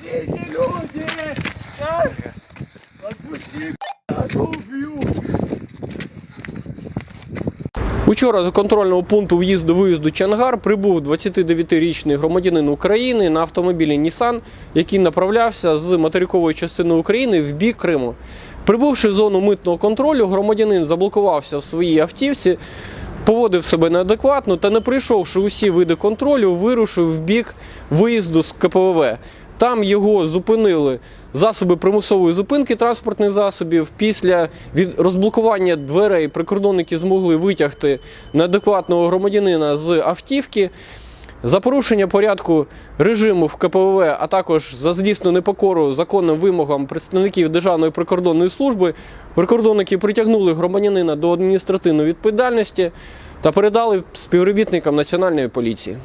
Отпустите, люди! Отпусти, убью! Учора до контрольного пункту в'їзду-виїзду Чангар прибув 29-річний громадянин України на автомобілі Нісан, який направлявся з материкової частини України в бік Криму. Прибувши в зону митного контролю, громадянин заблокувався в своїй автівці, поводив себе неадекватно та, не пройшовши усі види контролю, вирушив в бік виїзду з КПВВ. Там його зупинили засоби примусової зупинки транспортних засобів. Після розблокування дверей прикордонники змогли витягти неадекватного громадянина з автівки. За порушення порядку режиму в КПВВ, а також за злісну непокору законним вимогам представників Державної прикордонної служби, прикордонники притягнули громадянина до адміністративної відповідальності та передали співробітникам Національної поліції.